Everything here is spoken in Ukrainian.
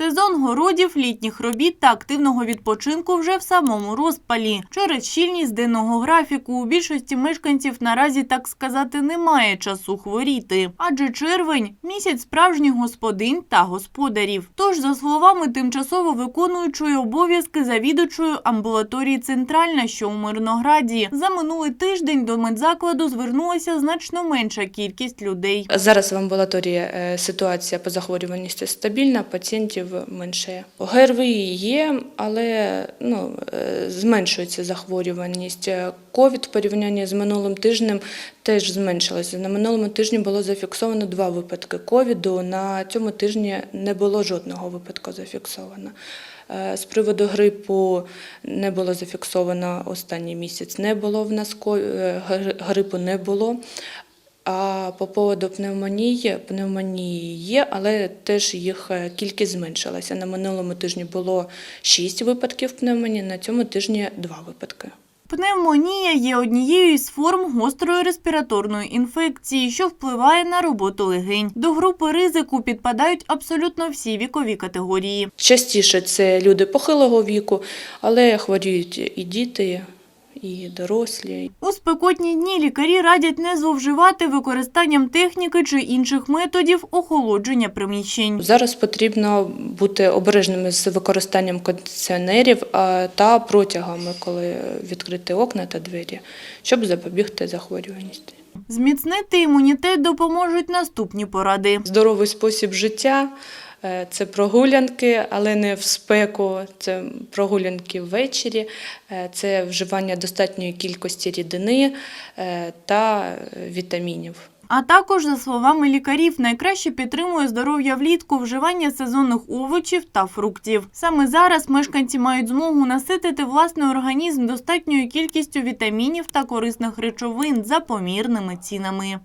Сезон городів, літніх робіт та активного відпочинку вже в самому розпалі. Через щільність денного графіку у більшості мешканців наразі, так сказати, немає часу хворіти. Адже червень – місяць справжніх господинь та господарів. Тож, за словами тимчасово виконуючої обов'язки завідувачої амбулаторії «Центральна», що у Мирнограді, за минулий тиждень до медзакладу звернулася значно менша кількість людей. Зараз в амбулаторії е, ситуація по захворюваності стабільна, пацієнтів менше. ГРВІ є, але ну, е, зменшується захворюваність. Е, Ковід в порівнянні з минулим тижнем теж зменшилося. На минулому тижні було зафіксовано два випадки ковіду. На цьому тижні не було жодного випадку зафіксовано. Е, З приводу грипу не було зафіксовано останній місяць. Не було в нас грипу не було. А по поводу пневмонії, пневмонії є, але теж їх е, кількість зменшилася. На минулому тижні було 6 випадків пневмонії, на цьому тижні 2 випадки. Пневмонія є однією із форм гострої респіраторної інфекції, що впливає на роботу легень. До групи ризику підпадають абсолютно всі вікові категорії. Частіше це люди похилого віку, але хворіють і діти, і дорослі. У спекотні дні лікарі радять не зловживати використанням техніки чи інших методів охолодження приміщень. Зараз потрібно бути обережними з використанням кондиціонерів та протягами, коли відкриті окна та двері, щоб запобігти захворюваності. Зміцнити імунітет допоможуть наступні поради. Здоровий спосіб життя це прогулянки, але не в спеку, це прогулянки ввечері, е, це вживання достатньої кількості рідини е, та е, вітамінів. А також, за словами лікарів, найкраще підтримує здоров'я влітку вживання сезонних овочів та фруктів. Саме зараз мешканці мають змогу наситити власний організм достатньою кількістю вітамінів та корисних речовин за помірними цінами.